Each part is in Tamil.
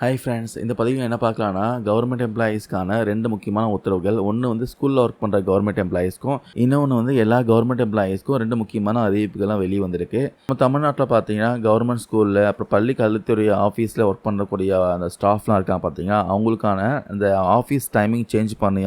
ஹாய் ஃப்ரெண்ட்ஸ் இந்த பதிவில் என்ன பார்க்கலாம்னா கவர்மெண்ட் எம்ப்ளாயீஸ்க்கான ரெண்டு முக்கியமான உத்தரவுகள். ஒன்று வந்து ஸ்கூலில் ஒர்க் பண்ணுற கவர்மெண்ட் எம்ப்ளாயீஸ்க்கும் இன்னொன்று வந்து எல்லா கவர்மெண்ட் எம்ப்ளாயீஸ்க்கும் ரெண்டு முக்கியமான அறிவிப்புகள்லாம் வெளியே வந்திருக்கு. நம்ம தமிழ்நாட்டில் பார்த்தீங்கன்னா கவர்மெண்ட் ஸ்கூலில் அப்புறம் பள்ளி கல்வித்துறை ஆஃபீஸில் ஒர்க் பண்ணக்கூடிய அந்த ஸ்டாஃப்லாம் இருக்காங்க பார்த்தீங்கன்னா அவங்களுக்கான இந்த ஆஃபீஸ் டைமிங் சேஞ்ச் பண்ணி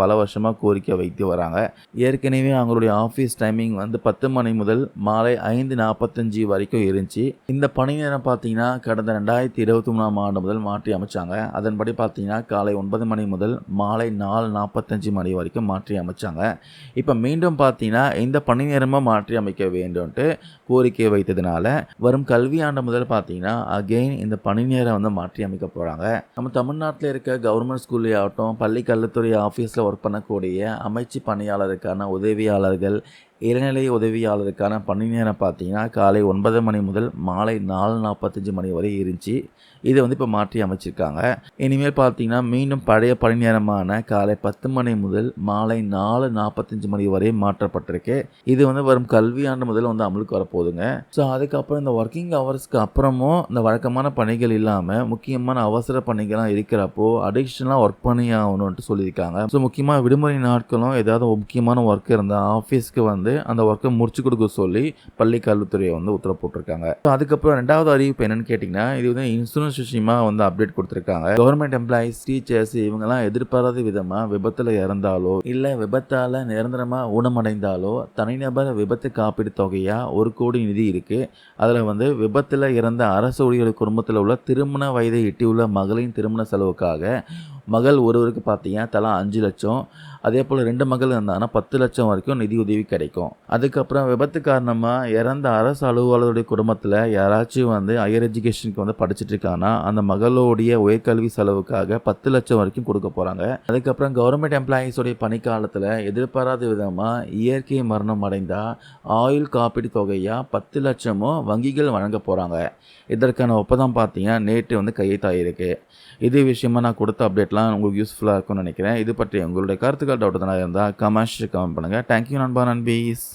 பல வருஷமாக கோரிக்கை வைத்து வராங்க. ஏற்கனவே அவங்களுடைய ஆஃபீஸ் டைமிங் வந்து பத்து மணி முதல் மாலை ஐந்து நாற்பத்தஞ்சு வரைக்கும் இருந்துச்சு. இந்த பணி நேரம் பார்த்தீங்கன்னா கடந்த ரெண்டாயிரத்தி இருபத்தி மூணாம் ஆண்டு முதல் மாற்றி அமைச்சாங்க. அதன்படி பார்த்தீங்கன்னா காலை ஒன்பது மணி முதல் மாலை நாலு நாற்பத்தஞ்சு மணி வரைக்கும் மாற்றி அமைச்சாங்க. இப்போ மீண்டும் பார்த்தீங்கன்னா இந்த பணி நேரமாக மாற்றி அமைக்க வேண்டும்ன்ட்டு கோரிக்கை வைத்ததுனால வரும் கல்வியாண்டு முதல் பார்த்தீங்கன்னா அகெயின் இந்த பணி நேரம் வந்து மாற்றி அமைக்க போகிறாங்க நம்ம தமிழ்நாட்டில் இருக்க கவர்மெண்ட் ஸ்கூல்லே ஆகட்டும் பள்ளி கல்வித்துறை ஆஃபீஸில் ஒர்க் பண்ணக்கூடிய அமைச்சு பணியாளருக்கான உதவியாளர்கள் இளநிலை உதவியாளருக்கான பணி நேரம் பார்த்தீங்கன்னா காலை ஒன்பது மணி முதல் மாலை நாலு நாற்பத்தஞ்சு மணி வரை இருந்துச்சு. இதை வந்து இப்போ மாற்றி அமைச்சிருக்காங்க. இனிமேல் பார்த்தீங்கன்னா மீண்டும் பழைய பணி நேரமான காலை பத்து மணி முதல் மாலை நாலு நாற்பத்தஞ்சு மணி வரை மாற்றப்பட்டிருக்கு. இது வந்து வரும் கல்வியாண்டு முதல் வந்து அமலுக்கு வரப்போகுதுங்க. ஸோ அதுக்கப்புறம் இந்த ஒர்க்கிங் ஹவர்ஸ்க்கு அப்புறமும் இந்த வழக்கமான பணிகள் இல்லாமல் முக்கியமான அவசர பணிகள்லாம் இருக்கிறப்போ அடிஷ்னலாக ஒர்க் பண்ணி ஆகணும்ட்டு சொல்லியிருக்காங்க. ஸோ முக்கியமாக விடுமுறை நாட்களும் ஏதாவது முக்கியமான ஒர்க் இருந்தால் ஆஃபீஸ்க்கு வந்து அந்த ஒர்க்கை முடிச்சு கொடுக்க சொல்லி பள்ளி கல்வித்துறையை வந்து உத்தரவு போட்டிருக்காங்க. ஸோ அதுக்கப்புறம் ரெண்டாவது அறிவிப்பு என்னன்னு கேட்டிங்கன்னா இது வந்து இன்சூரன்ஸ் விஷயமா வந்து அப்டேட் கொடுத்துருக்காங்க. கவர்மெண்ட் எம்ப்ளாயிஸ் டீச்சர்ஸ் இவங்கெல்லாம் எதிர்பாராத விதமாக விபத்தில் இறந்தாலோ இல்லை விபத்தால் நிரந்தரமாக ஊனமடைந்தாலோ தனிநபர் விபத்து காப்பீடு தொகையாக ஒரு கோடி நிதி இருக்குது அதில் வந்து விபத்தில் இறந்த அரசு ஊழியர் குடும்பத்தில் உள்ள திருமண வயதை எட்டியுள்ள மகளின் திருமண செலவுக்காக மகள் ஒருவருக்கு பார்த்தீங்கன்னா தலா அஞ்சு லட்சம். அதே போல் ரெண்டு மகள் இருந்தாங்கன்னா பத்து லட்சம் வரைக்கும் நிதி உதவி கிடைக்கும். அதுக்கப்புறம் விபத்து காரணமாக இறந்த அரசு அலுவலருடைய குடும்பத்தில் யாராச்சும் வந்து ஹையர் எஜுகேஷனுக்கு வந்து படிச்சுட்டு இருக்காங்கன்னா அந்த மகளோடைய உயர்கல்வி செலவுக்காக பத்து லட்சம் வரைக்கும் கொடுக்க போகிறாங்க அதுக்கப்புறம் கவர்மெண்ட் எம்ப்ளாயீஸோடைய பணிக்காலத்தில் எதிர்பாராத விதமாக இயற்கை மரணம் அடைந்தால் ஆயுள் காப்பீடு தொகையாக பத்து லட்சமும் வங்கிகள் வழங்க போகிறாங்க இதற்கான ஒப்பந்தம் பார்த்தீங்கன்னா நேற்று வந்து கையெழுத்தாயிருக்கு. இது விஷயமா நான் கொடுத்த அப்டேட்லாம் உங்களுக்கு யூஸ்ஃபுல்லாக இருக்கும்னு நினைக்கிறேன். இது பற்றி உங்களுடைய கருத்துக்கள் டவுட் எதனா இருந்தால் கமெண்ட்ஸ் கமெண்ட் பண்ணுங்கள் தேங்க்யூ நண்பா நண்பீஸ்.